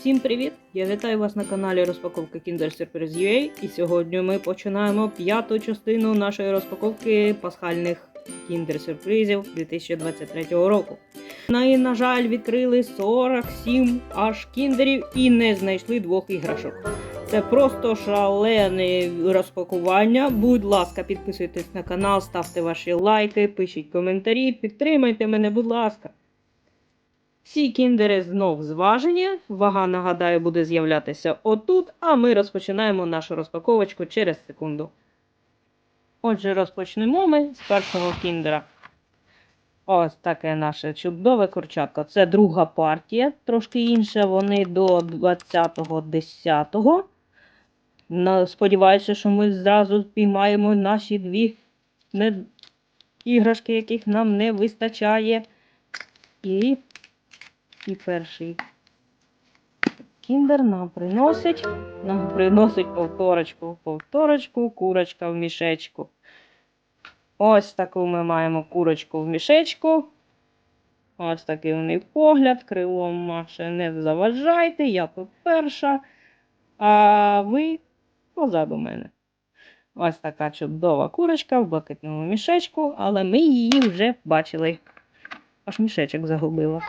Всім привіт! Я вітаю вас на каналі розпаковки Kinder Surprise UA. І сьогодні ми починаємо п'яту частину нашої розпаковки пасхальних Kinder сюрпризів 2023 року. На, на жаль, відкрили 47 аж кіндерів і не знайшли двох іграшок. Це просто шалене розпакування. Будь ласка, підписуйтесь на канал, ставте ваші лайки, пишіть коментарі, підтримайте мене, будь ласка. Всі кіндери знов зважені. Вага, нагадаю, буде з'являтися отут, а ми розпочинаємо нашу розпаковочку через секунду. Отже, розпочнемо ми з першого кіндера. Ось таке наше чудове курчатко. Це друга партія, трошки інша. Вони до 20.10. На- Сподіваюся, що ми зразу піймаємо наші дві іграшки, яких нам не вистачає. І і перший кіндер нам приносить. Нам приносить повторочку, повторочку, курочка в мішечку. Ось таку ми маємо курочку в мішечку. Ось такий у них погляд, крилом Маше не заважайте, я тут перша, а ви позаду мене. Ось така чудова курочка в блакитному мішечку, але ми її вже бачили. Аж мішечок загубила.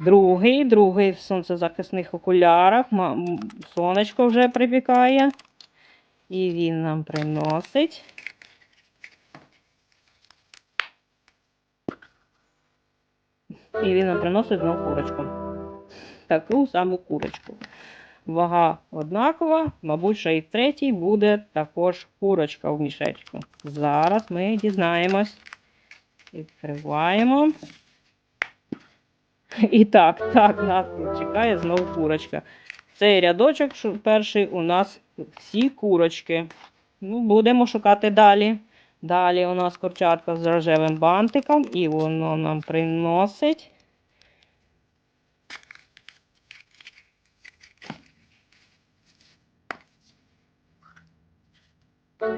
Другий, другий в сонцезахисних окулярах. Сонечко вже припікає. І він нам приносить. І він нам приносить знову курочку. Таку саму курочку. Вага однакова, мабуть, що і третій буде також курочка в мішечку. Зараз ми дізнаємось. Відкриваємо. І так, так, нас чекає знову курочка. Цей рядочок перший у нас всі курочки. Ну, будемо шукати далі. Далі у нас курчатка з рожевим бантиком, і воно нам приносить.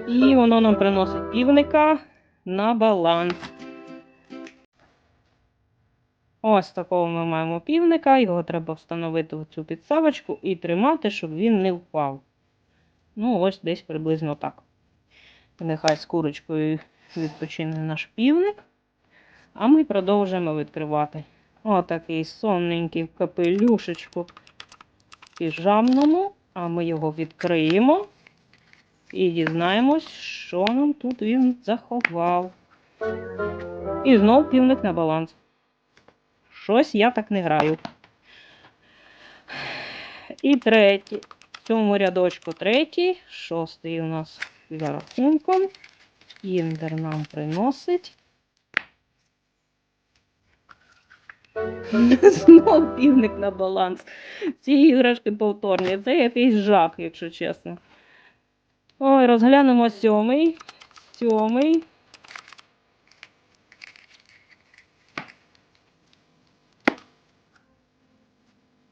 І воно нам приносить півника на баланс. Ось такого ми маємо півника, його треба встановити в цю підставочку і тримати, щоб він не впав. Ну, ось десь приблизно так. Нехай з курочкою відпочине наш півник. А ми продовжуємо відкривати. Отакий сонненький в капелюшечку піжамному. А ми його відкриємо і дізнаємось, що нам тут він заховав. І знов півник на баланс. Щось я так не граю. І третій. В цьому рядочку третій, шостий у нас за рахунком. Кіндер нам приносить. Знов півник на баланс. Ці іграшки повторні. Це якийсь жах, якщо чесно. Ой, розглянемо сьомий. Сьомий.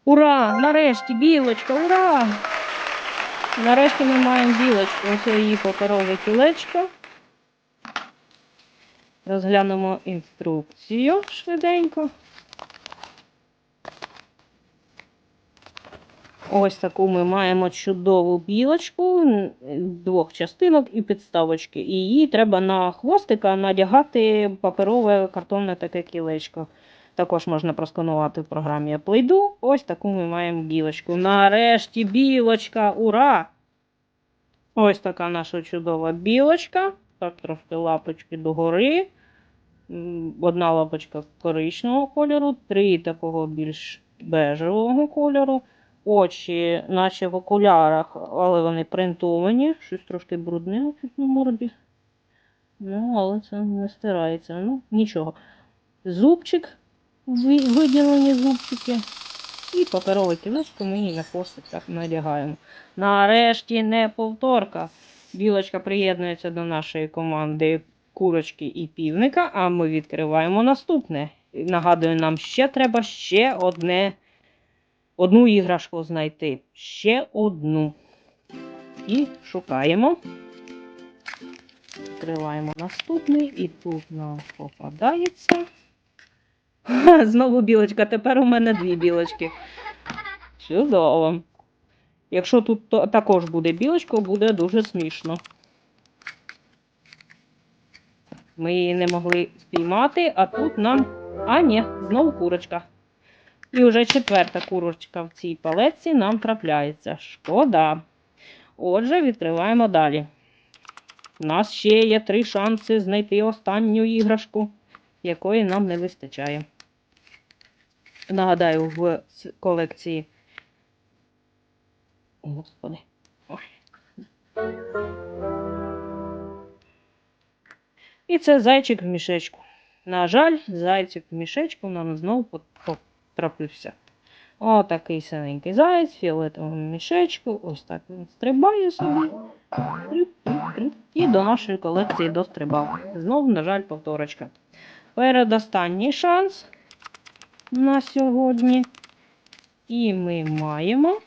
Ура! Нарешті білочка! Ура! Нарешті ми маємо білочку. Ось її паперове кілечко. Розглянемо інструкцію швиденько. Ось таку ми маємо чудову білочку двох частинок і підставочки. І її треба на хвостика надягати паперове картонне таке кілечко. Також можна просканувати в програмі Play-Doh. Ось таку ми маємо білочку. Нарешті білочка! Ура! Ось така наша чудова білочка. Так, трошки лапочки догори. Одна лапочка коричневого кольору, три такого більш бежевого кольору. Очі, наче в окулярах, але вони принтовані. Щось трошки брудне тут на морді. Ну, але це не стирається. Ну, нічого. Зубчик, виділені зубчики. І паперове кілечко ми її на хвостик так надягаємо. Нарешті не повторка. Білочка приєднується до нашої команди курочки і півника, а ми відкриваємо наступне. Нагадую, нам ще треба ще одне, одну іграшку знайти. Ще одну. І шукаємо. Відкриваємо наступний, і тут нам попадається. Знову білочка. Тепер у мене дві білочки. Чудово. Якщо тут також буде білочко, буде дуже смішно. Ми її не могли спіймати, а тут нам. А, ні, знову курочка. І вже четверта курочка в цій палетці нам трапляється. Шкода. Отже, відкриваємо далі. У нас ще є три шанси знайти останню іграшку, якої нам не вистачає. Нагадаю, в колекції. О, Господи. І це зайчик в мішечку. На жаль, зайчик в мішечку нам знову потрапився. Отакий синенький заяць, фіолетовому мішечку. Ось так він стрибає собі. І до нашої колекції дострибав. Знову, на жаль, повторочка. Передостанній шанс на сьогодні. І ми маємо.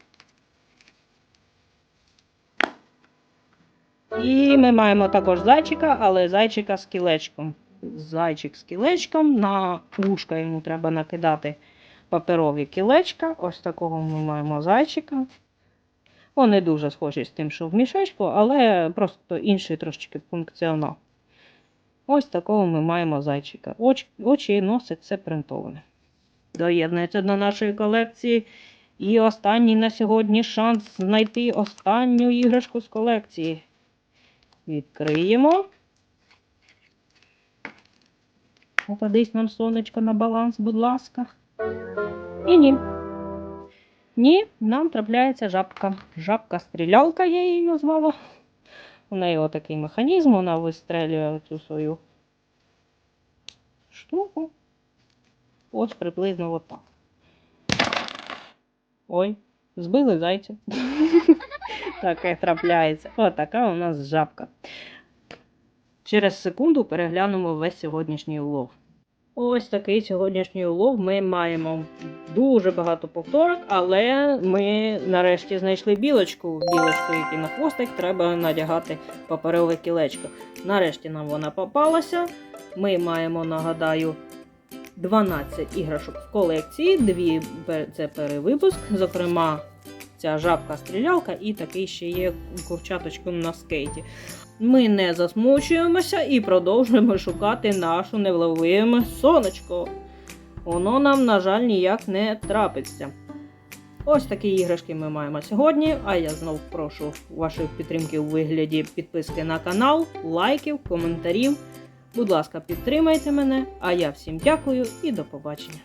І ми маємо також зайчика, але зайчика з кілечком. Зайчик з кілечком. На вушка йому треба накидати паперові кілечка. Ось такого ми маємо зайчика. Вони дуже схожі з тим, що в мішечку, але просто інший трошечки функціонал. Ось такого ми маємо зайчика. Оч, очі і носик все принтоване. Доєднується до нашої колекції. І останній на сьогодні шанс знайти останню іграшку з колекції. Відкриємо. Попадись нам сонечко на баланс, будь ласка. І ні. Ні, нам трапляється жабка. Жабка-стрілялка, я її назвала. У неї отакий механізм, вона вистрелює цю свою штуку. Ось приблизно отак. Ой, збили зайця. Таке трапляється. Отака у нас жабка. Через секунду переглянемо весь сьогоднішній улов. Ось такий сьогоднішній улов ми маємо дуже багато повторок, але ми нарешті знайшли білочку. Білочку, який на хвостик треба надягати паперове кілечко. Нарешті нам вона попалася. Ми маємо, нагадаю, 12 іграшок в колекції, дві це перевипуск, зокрема, ця жабка-стрілялка і такий ще є курчаточку на скейті. Ми не засмучуємося і продовжуємо шукати нашу невловиме сонечко. Воно нам, на жаль, ніяк не трапиться. Ось такі іграшки ми маємо сьогодні. А я знов прошу вашої підтримки у вигляді підписки на канал, лайків, коментарів. Будь ласка, підтримайте мене, а я всім дякую і до побачення.